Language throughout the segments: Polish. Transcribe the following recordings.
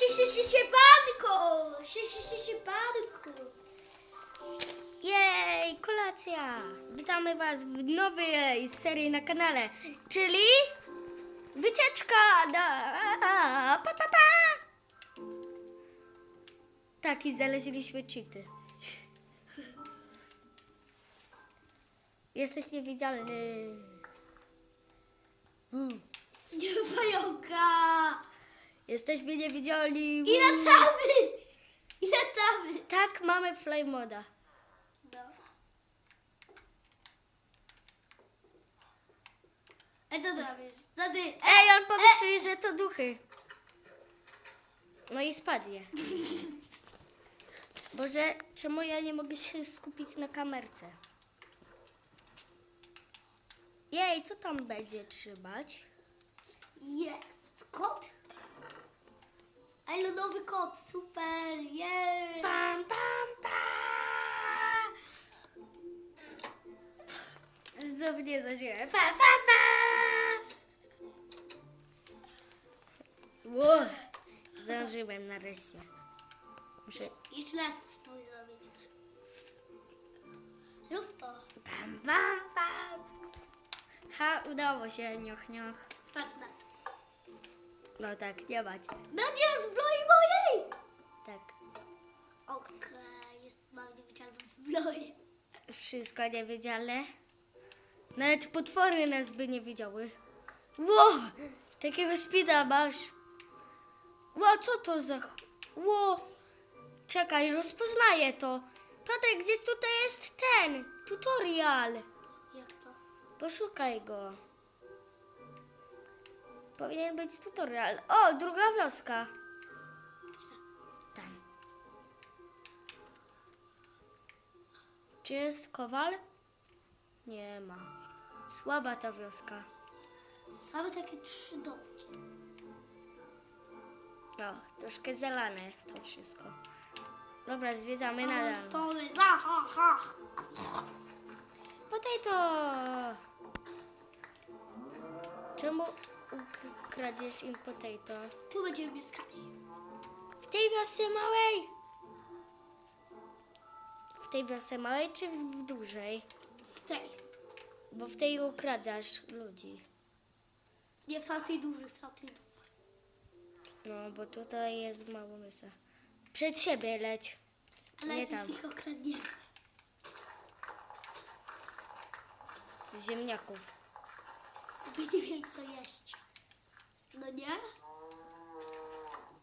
si, si, si, siepanko! Si, si, si, siepanko! Jej, kolacja! Witamy Was w nowej serii na kanale, czyli wycieczka da, pa, pa, pa. Tak, i znaleźliśmy cheaty. Jesteś niewidzialny. Nie pająka! Jesteśmy niewidzialni. I latamy! I latamy! Tak, mamy fly moda. No. A co ty robisz? Co ty? E, Ej, on pomyśli, że to duchy. No i spadnie. Boże, czemu ja nie mogę się skupić na kamerce? Jej, co tam będzie trzymać? Jest! Kot! Ale nowy kot, super! Jej! Pam, pam, pam. Znów nie zażyłem. Pa, pa, pa. Ło, zdążyłem nareszcie. Muszę... Jeszcze raz spróbuj zrobić. Rób to. Pam, pam, pam. Ha, udało się, nioch, nioch. Patrz na to. No tak, nie macie. No nie zbroi mojej! Tak, Okej, jest mam niewidzialną zbroję. wszystko niewidzialne. Nawet potwory nas by nie widziały. Ło, takiego spida masz. Ło, co to za... ch- Ło, czekaj, rozpoznaję to. Piotrek, gdzieś tutaj jest ten, tutorial. Jak to? Poszukaj go. Powinien być tutorial. O, druga wioska. Tam. Czy jest kowal? Nie ma. Słaba ta wioska. Same takie trzy domki. O, troszkę zalane to wszystko. Dobra, zwiedzamy nadal. Pomysł, ha, ha, ha. Potato! Czemu ukradziesz im potato? Tu będziemy mieszkać. W tej wiosce małej? W tej wiosce małej czy w, w dużej? W tej. Bo w tej ukradasz ludzi. Nie w tamtej dużej, w tamtej dużej. No, bo tutaj jest mało miejsca. Przed siebie leć. Ale Nie tam. ich okradniemy. Ziemniaków. Będzie mieli co jeść. No nie?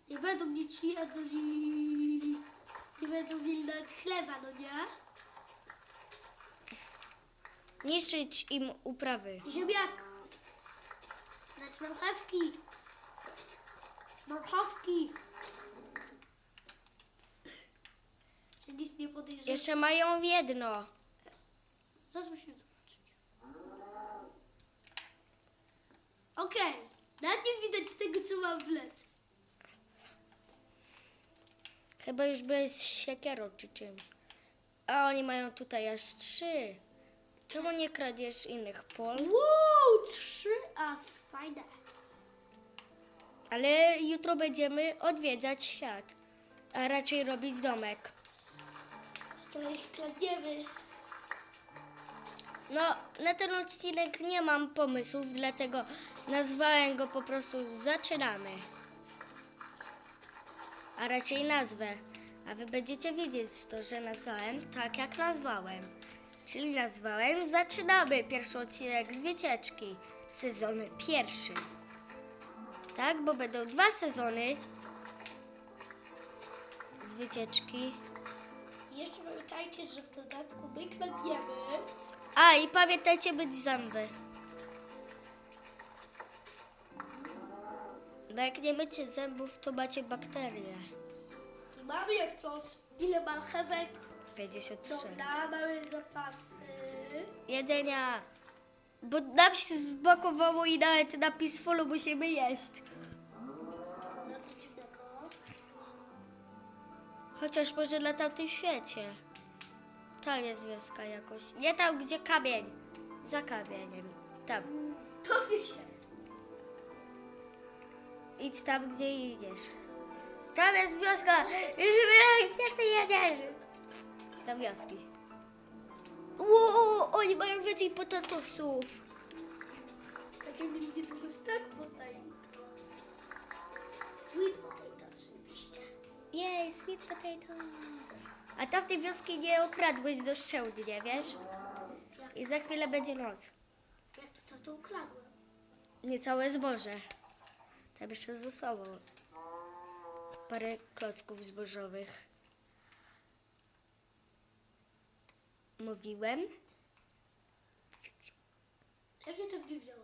Nie będą nic jedli. Nie będą mieli nawet chleba, no nie? Niszczyć im uprawy. Ziemniak. Dać marchewki. Marchewki. Że nic nie podejrzewa. Jeszcze mają jedno. Zaraz musimy Okej. Nawet nie widać tego, co mam w. Chyba już bez siekierą czy czymś. A oni mają tutaj aż trzy. Czemu nie kradziesz innych pol? Wow, trzy as, fajne. Ale jutro będziemy odwiedzać świat. A raczej robić domek. To ich kradniemy. No, na ten odcinek nie mam pomysłów, dlatego nazwałem go po prostu Zaczynamy. A raczej nazwę. A wy będziecie wiedzieć to, że nazwałem tak, jak nazwałem. Czyli nazwałem Zaczynamy pierwszy odcinek z wycieczki. Sezon pierwszy. Tak, bo będą dwa sezony z wycieczki. Jeszcze pamiętajcie, że w dodatku my kradniemy. A, i pamiętajcie być zęby. Bo jak nie mycie zębów, to macie bakterie. I mamy jak coś. Ile marchewek? 53. Dobra, mamy zapasy. Jedzenia. Bo nam się zblokowało i nawet na Peacefulu musimy jeść. No co dziwnego. Chociaż może na tamtym świecie. Tam jest wioska jakoś. Nie tam, gdzie kamień. Za kamieniem. Tam. To się. Idź tam, gdzie idziesz. Tam jest wioska! Już gdzie ty jedziesz? Do wioski. Ło, oni mają więcej potatosów. Będziemy mieli niedługo stak potato. Sweet potato oczywiście. Jej, sweet potato. A tamtej wioski nie okradłeś do szczędnie, wiesz? I za chwilę będzie noc. jak to co to ukradłem? Niecałe zboże. Tam jeszcze zostało parę klocków zbożowych. Mówiłem? Jak ja tak nie wziąłem?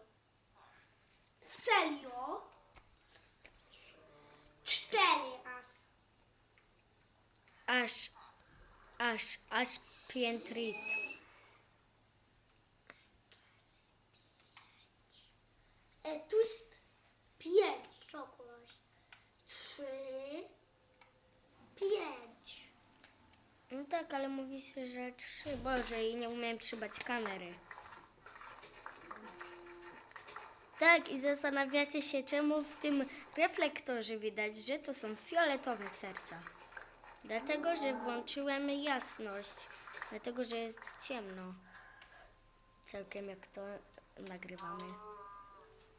Serio? Cztery raz. Aż, aż, aż piętrit. E, tu jest pięć czegoś. Trzy. Pięć. No tak, ale mówi się, że trzy. Boże, i nie umiem trzymać kamery. Tak, i zastanawiacie się, czemu w tym reflektorze widać, że to są fioletowe serca. Dlatego, że włączyłem jasność. Dlatego, że jest ciemno. Całkiem jak to nagrywamy.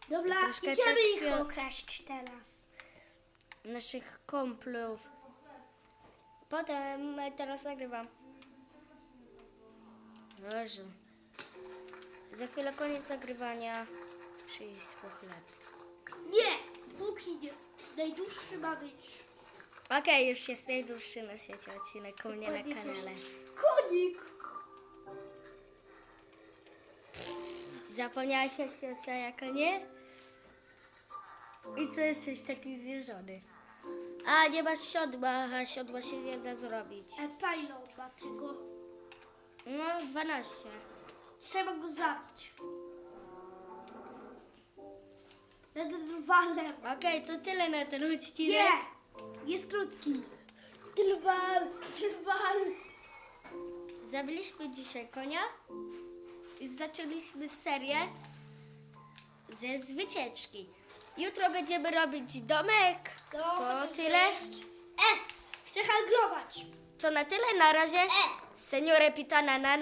Dobra, Troszkę idziemy tak ich okraść teraz. Naszych komplów. Potem teraz nagrywam. Boże. Za chwilę koniec nagrywania. Przyjść po chleb. Nie! Póki nie. Najdłuższy ma być. Okej, już jest najdłuższy na świecie odcinek u mnie na kanale. 10. Konik! Zapomniałaś jak się nazywa jako nie? I co jesteś taki zjeżony? A, nie masz siodła, a siodła się nie da zrobić. E, pilot ma tego. No, 12. Trzeba go zabić. Będę drwalem. Okej, to tyle na ten odcinek. Nie! Jest krótki. Drwal, drwal. Zabiliśmy dzisiaj konia i zaczęliśmy serię ze z wycieczki. Jutro będziemy robić domek. No, To tyle. E! Chcę handlować. To na tyle. Na razie. E! Seniore Pitana na